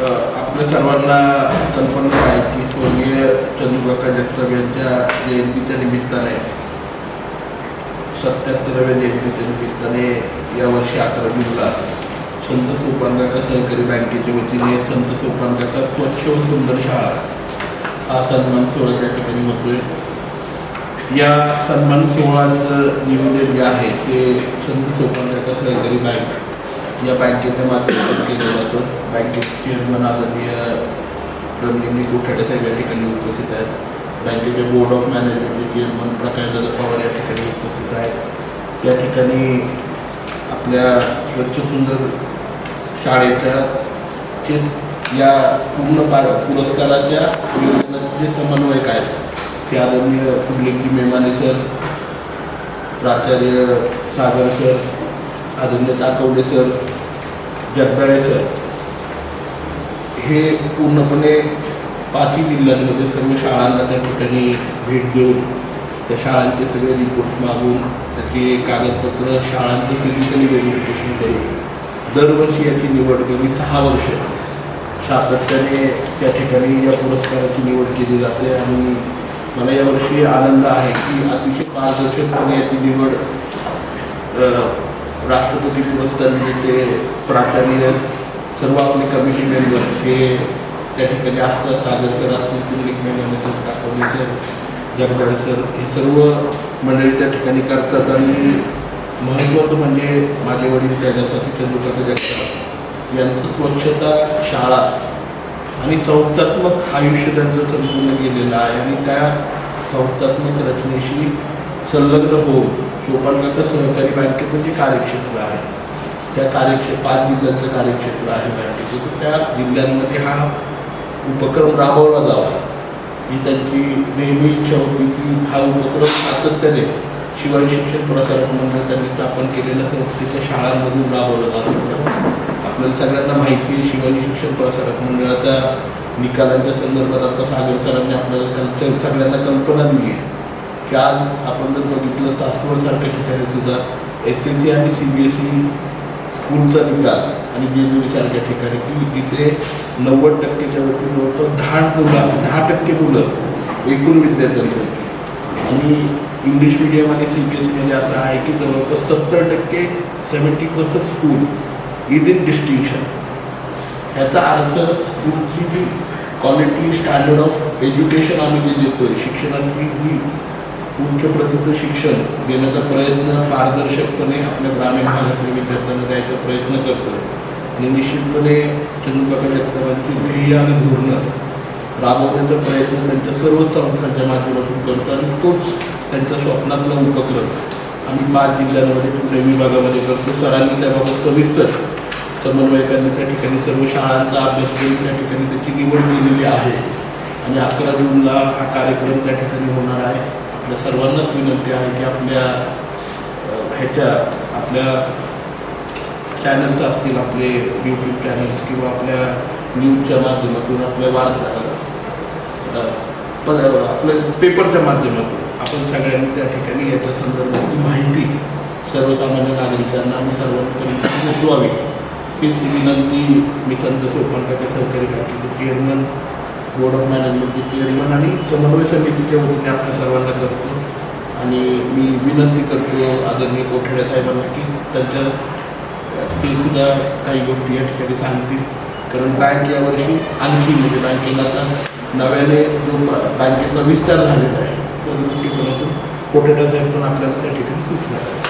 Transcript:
आपल्या सर्वांना कल्पना आहे की स्वर्गीय चंद्रकाका जगताप यांच्या जयंतीच्या निमित्ताने सत्याहत्तराव्या जयंतीच्या निमित्ताने यावर्षी अकरा जूनला संत सोपानकाका सहकारी बँकेच्या वतीने संत सोपानकाका स्वच्छ व सुंदर शाळा हा सन्मान सोहळा त्या ठिकाणी होतोय. या सन्मान सोहळ्याचं नियोजन जे आहे ते संत सोपानकाका सहकारी बँक या बँकेच्या माध्यमातून केलं जातं. बँकेचे चेअरमन आदरणीय रमणीनी कोठाडे साहेब या ठिकाणी उपस्थित आहेत. बँकेचे बोर्ड ऑफ मॅनेजमेंटचे चेअरमन प्रकाशदादा पवार या ठिकाणी उपस्थित आहेत. त्या ठिकाणी आपल्या स्वच्छ सुंदर शाळेच्या या पूर्ण पा पुरस्काराच्या योजनेचे समन्वयक आहेत. ते आदरणीय कुडलिंगी मेमाने सर प्राचार्य सागर सर आदरणीय ताकवडे सर जगदाळे सर हे पूर्णपणे पाचही जिल्ह्यांमध्ये सर्व शाळांना त्या ठिकाणी भेट देऊन त्या शाळांचे सगळे रिपोर्ट मागून त्याचे कागदपत्र शाळांचं फिजिकली व्हेरिफिकेशन करून दरवर्षी याची निवड गेली सहा वर्ष. सातत्याने त्या ठिकाणी या पुरस्काराची निवड केली जाते आणि मला यावर्षी आनंद आहे की अतिशय पारदर्शकपणे याची निवड राष्ट्रपती पुरस्कार विजेते प्राचार्य सर्व आपले कमिटी मेंबर हे त्या ठिकाणी असतात सागर सर असतील Kundalik member sir Kakwale sir Jagdale sir हे सर्व मंडळी त्या ठिकाणी करतात. आणि महत्त्वाचं म्हणजे माझे वडील कैलासाचे चंद्रकांत जगताप यांचं स्वच्छता शाळा आणि संस्थात्मक आयुष्य त्यांचं संपूर्ण गेलेलं आहे. आणि त्या संस्थात्मक रचनेशी संलग्न होऊन सोपानकाका सहकारी बँकेचं जे कार्यक्षेत्र आहे त्या कार्यक्षे पाच जिल्ह्यांचं कार्यक्षेत्र आहे बँकेचं तर त्या जिल्ह्यांमध्ये हा उपक्रम राबवला जावा. ही त्यांची नेहमी इच्छा होती की हा उपक्रम सातत्याने शिवाय शिक्षण प्रसारक मंडळ त्यांनी स्थापन केलेल्या संस्थेच्या शाळांमधून राबवला जात. होता आपल्याला सगळ्यांना माहिती आहे शिवाजी शिक्षण प्रसारक मंडळाच्या निकालांच्या संदर्भात आता सागर सरांनी आपल्याला कल सगळ्यांना कल्पना दिली आहे. की आज आपण जर बघितलं सासवडसारख्या ठिकाणी सुद्धा एस एस सी आणि सी बी एस ई स्कूलचा निकाल आणि जेजुरीसारख्या ठिकाणी की तिथे नव्वद टक्केच्या वरती जवळपास दहा मुलं दहा टक्के मुलं एकूण विद्यार्थ्यांपैकी आणि इंग्लिश मिडियम आणि सी बी एस ईमध्ये असं आहे की जवळपास सत्तर टक्के seventy percent school is in distinction ह्याचा अर्थ स्कूलची जी क्वालिटी स्टँडर्ड ऑफ एज्युकेशन आम्ही जे आहे शिक्षणाची जी उच्च प्रतीचं शिक्षण देण्याचा प्रयत्न पारदर्शकपणे आपल्या ग्रामीण भागातील विद्यार्थ्यांना द्यायचा प्रयत्न करतो आणि निश्चितपणे चंद्रप्रकाश जगतापांची ध्येय आणि धोरणं राबवण्याचा प्रयत्न त्यांच्या सर्व संस्थांच्या माध्यमातून करतो आणि तोच त्यांच्या स्वप्नातला उपक्रम आम्ही पाच जिल्ह्यांमध्ये कुठल्या विभागामध्ये करतो सरांनी त्याबाबत सविस्तर समन्वयकांनी त्या ठिकाणी सर्व शाळांचा अभ्यास करून त्या ठिकाणी त्याची निवड केलेली आहे. आणि अकरा जूनला हा कार्यक्रम त्या ठिकाणी होणार आहे. आपल्या सर्वांनाच विनंती आहे की आपल्या ह्याच्या आपल्या चॅनल्स असतील आपले यूट्यूब चॅनल्स किंवा आपल्या न्यूजच्या माध्यमातून आपल्या वार्ता अ, आपल्या पेपरच्या माध्यमातून आपण सगळ्यांनी त्या ठिकाणी याच्या संदर्भातली माहिती सर्वसामान्य नागरिकांना आम्ही सर्वांपर्यंत पोचवावी. हीच विनंती मी संत सोपानकाच्या सहकारी बँकेचे चेअरमन बोर्ड ऑफ मॅनेजमेंटचे चेअरमन आणि समन्वय समितीच्या वतीने आपल्या सर्वांना करतो. आणि मी विनंती करतो आदरणीय कोठडे साहेबांना की त्यांच्या ते सुद्धा काही गोष्टी या ठिकाणी सांगतील. कारण बँक यावर्षी आणखी म्हणजे बँकेला आता नव्याने जो बँकेचा विस्तार झालेला आहे त्या दृष्टिकोनातून कोठडा साहेब पण आपल्याला त्या ठिकाणी सूचना करतात